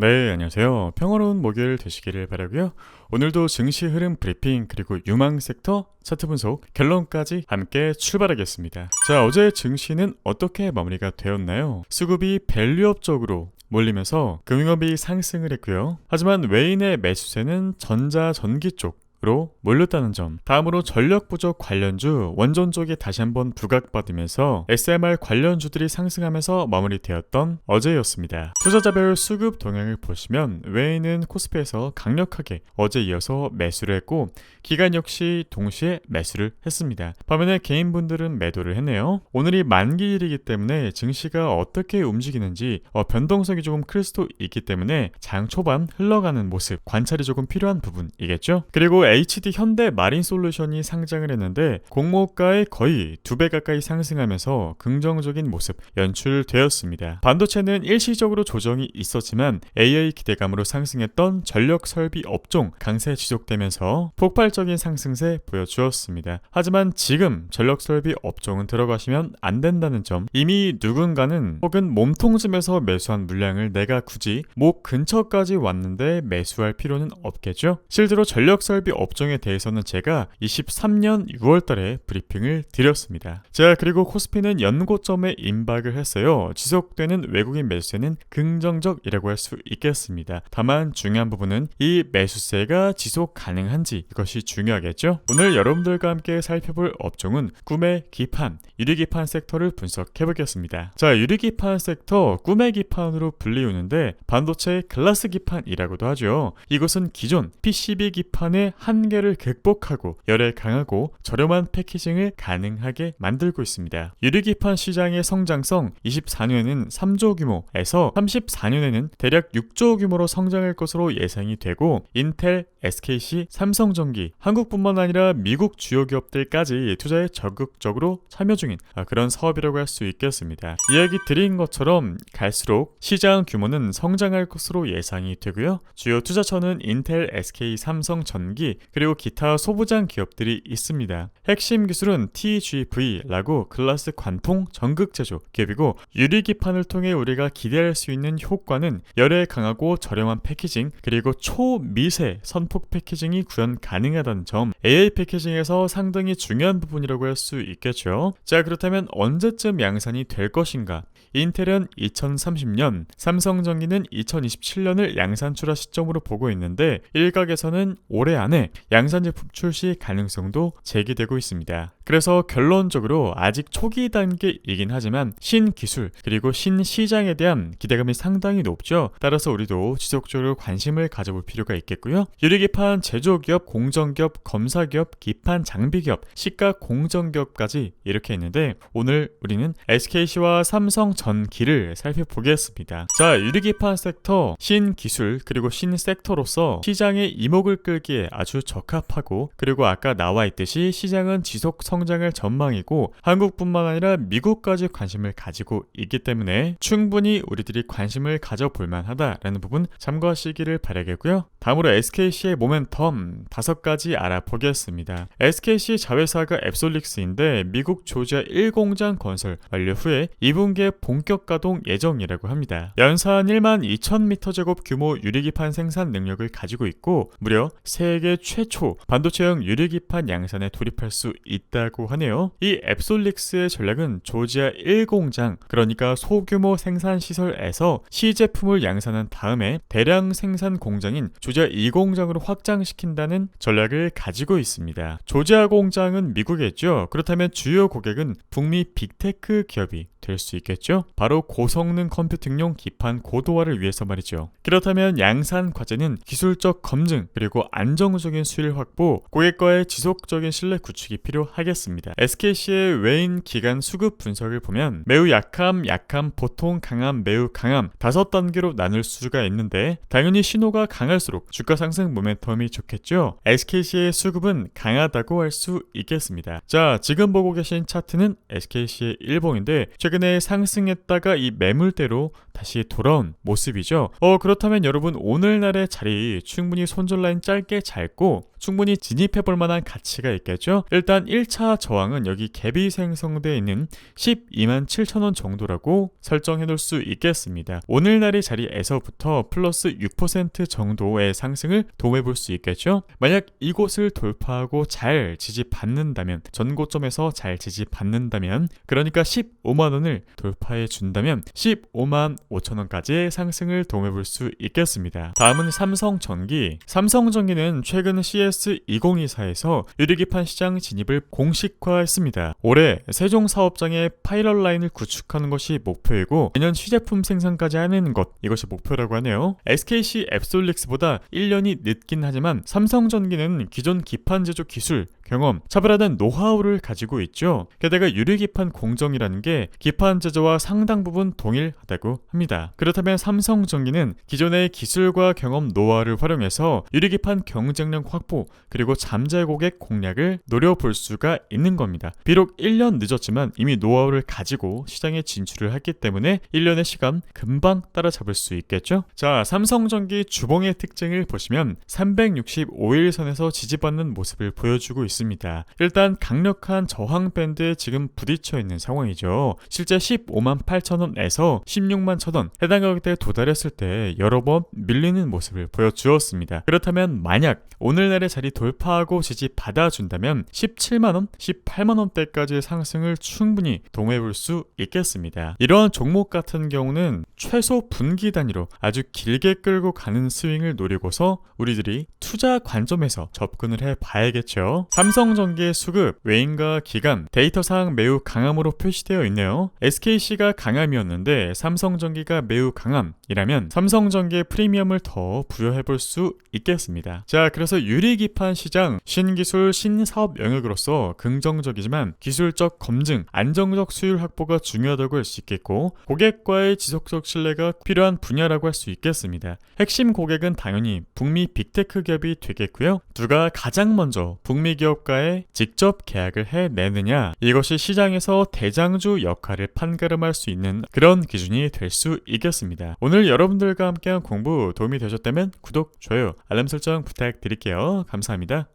네, 안녕하세요. 평화로운 목요일 되시기를 바라고요. 오늘도 증시 흐름 브리핑 그리고 유망 섹터 차트 분석 결론까지 함께 출발하겠습니다. 자, 어제 증시는 어떻게 마무리가 되었나요? 수급이 밸류업 쪽으로 몰리면서 금융업이 상승을 했고요. 하지만 외인의 매수세는 전자 전기 쪽 로 몰렸다는 점. 다음으로 전력 부족 관련주 원전 쪽에 다시 한번 부각받으면서 SMR 관련주들이 상승하면서 마무리되었던 어제였습니다. 투자자별 수급 동향을 보시면 외에는 코스피에서 강력하게 어제 이어서 매수를 했고 기간 역시 동시에 매수를 했습니다. 반면에 개인분들은 매도를 했네요. 오늘이 만기일이기 때문에 증시가 어떻게 움직이는지 어, 변동성이 조금 클 수도 있기 때문에 장 초반 흘러가는 모습 관찰이 조금 필요한 부분이겠죠. 그리고 HD 현대 마린 솔루션이 상장을 했는데 공모가의 거의 두 배 가까이 상승하면서 긍정적인 모습 연출되었습니다. 반도체는 일시적으로 조정이 있었지만 AI 기대감으로 상승했던 전력 설비 업종 강세 지속되면서 폭발적인 상승세 보여주었습니다. 하지만 지금 전력 설비 업종은 들어가시면 안 된다는 점 이미 누군가는 혹은 몸통쯤에서 매수한 물량을 내가 굳이 목 근처까지 왔는데 매수할 필요는 없겠죠? 실제로 전력 설비 업종에 대해서는 제가 23년 6월 달에 브리핑을 드렸습니다. 자, 그리고 코스피는 연고점에 임박을 했어요. 지속되는 외국인 매수세는 긍정적이라고 할 수 있겠습니다. 다만 중요한 부분은 이 매수세가 지속 가능한지 이것이 중요하겠죠? 오늘 여러분들과 함께 살펴볼 업종은 꿈의 기판, 유리기판 섹터를 분석해 보겠습니다. 자, 유리기판 섹터 꿈의 기판으로 불리우는데 반도체 글라스 기판이라고도 하죠. 이것은 기존 PCB 기판의 한 계를 극복하고 열에 강하고 저렴한 패키징을 가능하게 만들고 있습니다. 유리기판 시장의 성장성 24년에는 3조 규모에서 34년에는 대략 6조 규모로 성장할 것으로 예상이 되고 인텔, SKC, 삼성전기, 한국뿐만 아니라 미국 주요 기업들까지 투자에 적극적으로 참여 중인 그런 사업이라고 할 수 있겠습니다. 이야기 드린 것처럼 갈수록 시장 규모는 성장할 것으로 예상이 되고요. 주요 투자처는 인텔, SK, 삼성, 전기 그리고 기타 소부장 기업들이 있습니다. 핵심 기술은 TGV라고 글라스 관통 전극 제조 기업이고 유리 기판을 통해 우리가 기대할 수 있는 효과는 열에 강하고 저렴한 패키징 그리고 초미세 선폭 패키징이 구현 가능하다는 점 AI 패키징에서 상당히 중요한 부분이라고 할 수 있겠죠. 자 그렇다면 언제쯤 양산이 될 것인가? 인텔은 2030년, 삼성전기는 2027년을 양산 출하 시점으로 보고 있는데 일각에서는 올해 안에 양산 제품 출시 가능성도 제기되고 있습니다. 그래서 결론적으로 아직 초기 단계이긴 하지만 신기술 그리고 신시장에 대한 기대감이 상당히 높죠. 따라서 우리도 지속적으로 관심을 가져볼 필요가 있겠고요. 유리기판 제조기업, 공정기업, 검사기업, 기판 장비기업, 시가 공정기업까지 이렇게 있는데 오늘 우리는 SKC와 삼성 전기를 살펴보겠습니다. 자, 유리기판 섹터 신기술 그리고 신섹터로서 시장의 이목을 끌기에 아주 적합하고 그리고 아까 나와 있듯이 시장은 지속 성장을 전망이고 한국뿐만 아니라 미국까지 관심을 가지고 있기 때문에 충분히 우리들이 관심을 가져볼 만하다라는 부분 참고하시기를 바라겠고요. 다음으로 SKC의 모멘텀 다섯 가지 알아보겠습니다. SKC 자회사가 앱솔릭스인데 미국 조지아 1공장 건설 완료 후에 2분기에 본격 가동 예정이라고 합니다. 연산 1만 2천 제곱 규모 유리기판 생산 능력을 가지고 있고 무려 세계 최초 반도체형 유리기판 양산에 돌입할 수 있다고 하네요. 이 앱솔릭스의 전략은 조지아 1공장 그러니까 소규모 생산 시설에서 시제품을 양산한 다음에 대량 생산 공장인 조지아 2공장으로 확장시킨다는 전략을 가지고 있습니다. 조지아 공장은 미국이겠죠. 그렇다면 주요 고객은 북미 빅테크 기업이 될 수 있겠죠? 바로 고성능 컴퓨팅용 기판 고도화를 위해서 말이죠. 그렇다면 양산 과제는 기술적 검증 그리고 안정적인 수율 확보, 고객과의 지속적인 신뢰 구축이 필요하겠습니다. SKC의 외인 기간 수급 분석을 보면 매우 약함, 약함, 보통 강함, 매우 강함 다섯 단계로 나눌 수가 있는데 당연히 신호가 강할수록 주가 상승 모멘텀이 좋겠죠. SKC의 수급은 강하다고 할 수 있겠습니다. 자, 지금 보고 계신 차트는 SKC의 일봉인데 최근 에 상승했다가 이 매물대로 다시 돌아온 모습이죠. 어, 그렇다면 여러분 오늘날의 자리 충분히 손절 라인 짧게 잡고 충분히 진입해 볼 만한 가치가 있겠죠. 일단 1차 저항은 여기 갭이 생성되어 있는 12만 7천 원 정도라고 설정해 놓을 수 있겠습니다. 오늘날의 자리에서부터 플러스 6% 정도의 상승을 도움해 볼 수 있겠죠. 만약 이곳을 돌파하고 잘 지지받는다면 전고점에서 잘 지지받는다면 그러니까 15만 원을 돌파해 준다면 15만 5천 원까지의 상승을 도움해 볼 수 있겠습니다. 다음은 삼성전기. 삼성전기는 최근 CS2024에서 유리기판 시장 진입을 공식화했습니다. 올해 세종 사업장의 파일럿 라인을 구축하는 것이 목표이고 내년 시제품 생산까지 하는 것 이것이 목표라고 하네요. SKC 앱솔릭스보다 1년이 늦긴 하지만 삼성전기는 기존 기판 제조 기술 경험, 차별화된 노하우를 가지고 있죠. 게다가 유리기판 공정이라는 게 기판 제조와 상당 부분 동일하다고 합니다. 그렇다면 삼성전기는 기존의 기술과 경험 노하우를 활용해서 유리기판 경쟁력 확보 그리고 잠재 고객 공략을 노려볼 수가 있는 겁니다. 비록 1년 늦었지만 이미 노하우를 가지고 시장에 진출을 했기 때문에 1년의 시간 금방 따라잡을 수 있겠죠. 자, 삼성전기 주봉의 특징을 보시면 365일 선에서 지지받는 모습을 보여주고 있습니다. 있습니다. 일단 강력한 저항 밴드에 지금 부딪혀 있는 상황이죠. 실제 15만 8천 원에서 16만 천 원 해당 가격대에 도달했을 때 여러 번 밀리는 모습을 보여주었습니다. 그렇다면 만약 오늘날의 자리 돌파하고 지지 받아준다면 17만 원, 18만 원대까지의 상승을 충분히 동해볼 수 있겠습니다. 이러한 종목 같은 경우는 최소 분기 단위로 아주 길게 끌고 가는 스윙을 노리고서 우리들이 투자 관점에서 접근을 해 봐야겠죠. 삼성전기의 수급, 외인과 기간, 데이터상 매우 강함으로 표시되어 있네요. SKC가 강함이었는데 삼성전기가 매우 강함이라면 삼성전기의 프리미엄을 더 부여해 볼 수 있겠습니다. 자, 그래서 유리기판 시장 신기술 신사업 영역으로서 긍정적이지만 기술적 검증, 안정적 수율 확보가 중요하다고 할 수 있겠고 고객과의 지속적 신뢰가 필요한 분야라고 할 수 있겠습니다. 핵심 고객은 당연히 북미 빅테크 기업이 되겠고요. 누가 가장 먼저 북미 기업과의 직접 계약을 해내느냐 이것이 시장에서 대장주 역할을 판가름할 수 있는 그런 기준이 될 수 있겠습니다. 오늘 여러분들과 함께한 공부 도움이 되셨다면 구독, 좋아요, 알람 설정 부탁드릴게요. 감사합니다.